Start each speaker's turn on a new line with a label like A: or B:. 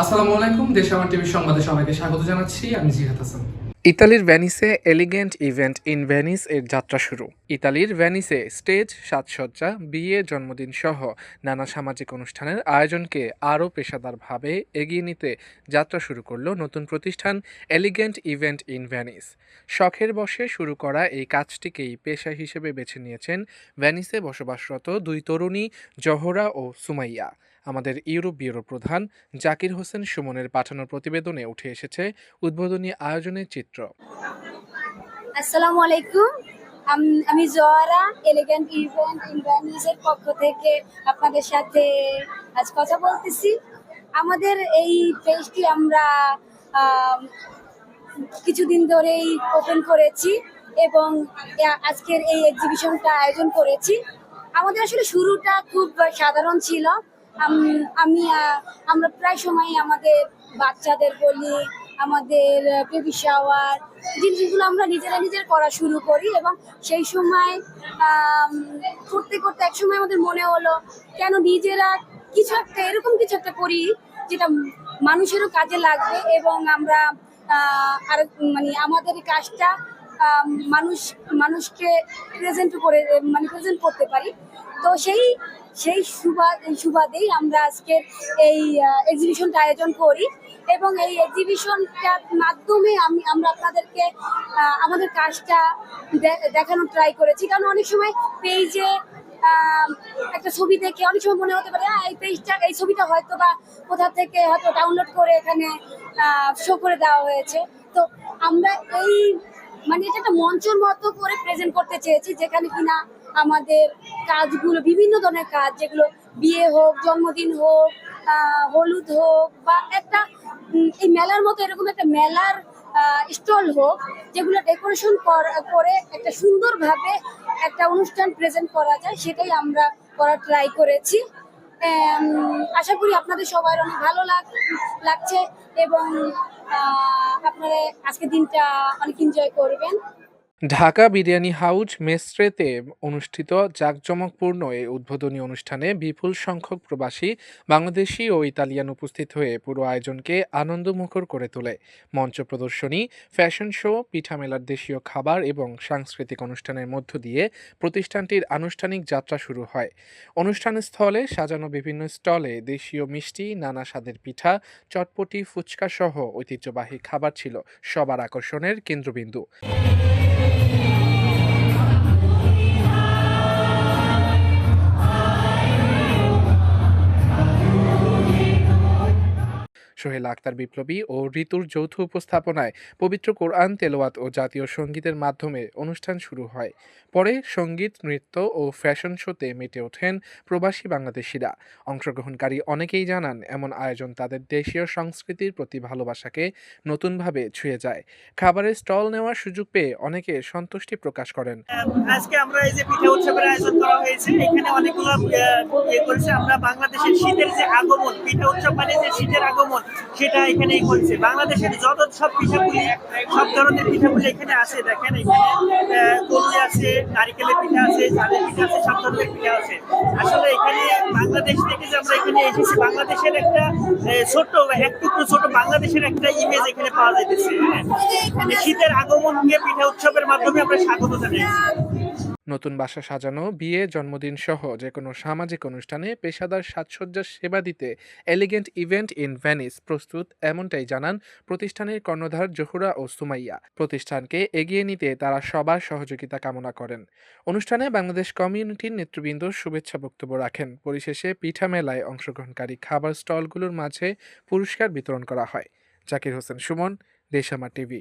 A: আসসালামু আলাইকুম, দেশ আমার সংবাদে সবাইকে স্বাগত জানাচ্ছি, আমি জিহাদ হাসান।
B: ইতালির ভ্যানিসে এলিগেন্ট ইভেন্ট ইন ভ্যানিস এর যাত্রা শুরু। ইতালির ভ্যানিসে স্টেজ, সাজসজ্জা, বিয়ে, জন্মদিন সহ নানা সামাজিক অনুষ্ঠানের আয়োজনকে আরও পেশাদারভাবে এগিয়ে নিতে যাত্রা শুরু করল নতুন প্রতিষ্ঠান এলিগেন্ট ইভেন্ট ইন ভ্যানিস শখের বসে শুরু করা এই কাজটিকেই পেশা হিসেবে বেছে নিয়েছেন ভ্যানিসে বসবাসরত দুই তরুণী জহরা ও সুমাইয়া। আমাদের ইউরোপ ব্যুরো প্রধান জাকির হোসেন সুমনের পাঠানো প্রতিবেদনে উঠে এসেছে উদ্বোধনী আয়োজনের চিত্র।
C: আসসালামু আলাইকুম। আমি জোয়ারা এলিগেন্ট ইভেন্ট ইনভ্যানিসের পক্ষ থেকে আপনাদের সাথে আজ কথা বলতেছি। আমাদের এই পেজটি আমরা আম, কিছুদিন ধরেই ওপেন করেছি এবং আজকের এই এক্সিবিশনটা আয়োজন করেছি। আমাদের আসলে শুরুটা খুব সাধারণ ছিল। আম- আমি আমরা প্রায় সময় আমাদের বাচ্চাদের বলি, আমাদের বেবি শাওয়ার জিনিসগুলো আমরা নিজেরা নিজের করা শুরু করি এবং সেই সময় করতে করতে এক সময় আমাদের মনে হলো, কেন নিজেরা কিছু একটা, এরকম কিছু একটা করি যেটা মানুষেরও কাজে লাগবে এবং আমরা আর মানে আমাদের কাজটা মানুষ মানুষকে প্রেজেন্ট করে মানে প্রেজেন্ট করতে পারি। তো সেই সেই সুবাদ সুবাদেই আমরা আজকে এই এক্সিবিশনটা আয়োজন করি এবং এই এক্সিবিশনটার মাধ্যমে আমি আমরা আপনাদেরকে আমাদের কাজটা দেখানোর ট্রাই করেছি। কারণ অনেক সময় পেজে একটা ছবি দেখে অনেক সময় মনে হতে পারে "আহ, এই পেজটা এই ছবিটা হয়তো বা কোথা থেকে হয়তো ডাউনলোড করে এখানে শো করে দেওয়া হয়েছে। তো আমরা এই মানে এটা একটা মঞ্চের মতো করে প্রেজেন্ট করতে চেয়েছি, যেখানে কিনা আমাদের কাজগুলো, বিভিন্ন ধরনের কাজ, যেগুলো বিয়ে হোক, জন্মদিন হোক হলুদ হোক, বা একটা এই মেলার মতো এরকম একটা মেলার স্টল হোক, যেগুলো ডেকোরেশন করে একটা সুন্দরভাবে একটা অনুষ্ঠান প্রেজেন্ট করা যায়, সেটাই আমরা করার ট্রাই করেছি। আশা করি আপনাদের সবার অনেক ভালো লাগ- লাগছে এবং আপনারা আজকের দিনটা অনেক এনজয় করবেন।
B: ঢাকা বিরিয়ানি হাউজ মেস্ট্রেতে অনুষ্ঠিত জাঁকজমকপূর্ণ এই উদ্বোধনী অনুষ্ঠানে বিপুল সংখ্যক প্রবাসী বাংলাদেশি ও ইতালিয়ান উপস্থিত হয়ে পুরো আয়োজনকে আনন্দমুখর করে তোলে। মঞ্চ প্রদর্শনী, ফ্যাশন শো পিঠা মেলার দেশীয় খাবার এবং সাংস্কৃতিক অনুষ্ঠানের মধ্য দিয়ে প্রতিষ্ঠানটির আনুষ্ঠানিক যাত্রা শুরু হয়। অনুষ্ঠান স্থলে সাজানো বিভিন্ন স্টলে দেশীয় মিষ্টি, নানা স্বাদের পিঠা, চটপটি, ফুচকা সহ ঐতিহ্যবাহী খাবার ছিল সবার আকর্ষণের কেন্দ্রবিন্দু। সোহেল আক্তার বিপ্লবী ও ঋতুর যৌথ উপস্থাপনায় পবিত্র কোরআন, তেলাওয়াত ও জাতীয় সঙ্গীতের মাধ্যমে অনুষ্ঠান শুরু হয়। পরে সংগীত, নৃত্য ও ফ্যাশন শোতে মেতে ওঠেন প্রবাসী বাংলাদেশিরা। অংশগ্রহণকারী অনেকেই জানান, এমন আয়োজন তাদের দেশীয় সংস্কৃতির প্রতি ভালোবাসাকে নতুনভাবে ছুঁয়ে যায়। খাবারের স্টল নেওয়ার সুযোগ পেয়ে অনেকে সন্তুষ্টি প্রকাশ করেন।
D: আজকে আমরা এই যে পিঠা উৎসবের আয়োজন করা হয়েছে, এখানে অনেকগুলো ইয়ে করেছে। আমরা বাংলাদেশের শীতের যে আগমন, পিঠা উৎসব মানে যে শীতের আগমন, সেটা এখানেই করছে বাংলাদেশের যত সব পিঠাগুলি সব ধরনের পিঠাগুলি এখানে আছে। দেখেন এখানে কলুই আছে, নারিকেলের পিঠা আছে, চালের পিঠা আছে, সব ধরনের পিঠা আছে। আসলে এখানে বাংলাদেশ থেকে যে আমরা এখানে এসেছি, বাংলাদেশের একটা ছোট্ট টুকরো ছোট বাংলাদেশের একটা ইমেজ এখানে পাওয়া যাইতেছে। হ্যাঁ মানে শীতের আগমনকে পিঠা উৎসবের মাধ্যমে আমরা স্বাগত জানাইছি।
B: নতুন বাসা সাজানো, বিয়ে, জন্মদিন সহ যে কোনো সামাজিক অনুষ্ঠানে পেশাদার সাজসজ্জার সেবা দিতে এলিগেন্ট ইভেন্ট ইন ভ্যানিস প্রস্তুত এমনটাই জানান প্রতিষ্ঠানের কর্ণধার জহুরা ও সুমাইয়া। প্রতিষ্ঠানকে এগিয়ে নিতে তারা সবার সহযোগিতা কামনা করেন। অনুষ্ঠানে বাংলাদেশ কমিউনিটির নেতৃবৃন্দ শুভেচ্ছা বক্তব্য রাখেন। পরিশেষে পিঠা মেলায় অংশগ্রহণকারী খাবার স্টলগুলোর মাঝে পুরস্কার বিতরণ করা হয়। জাকির হোসেন সুমন দেশামা টিভি।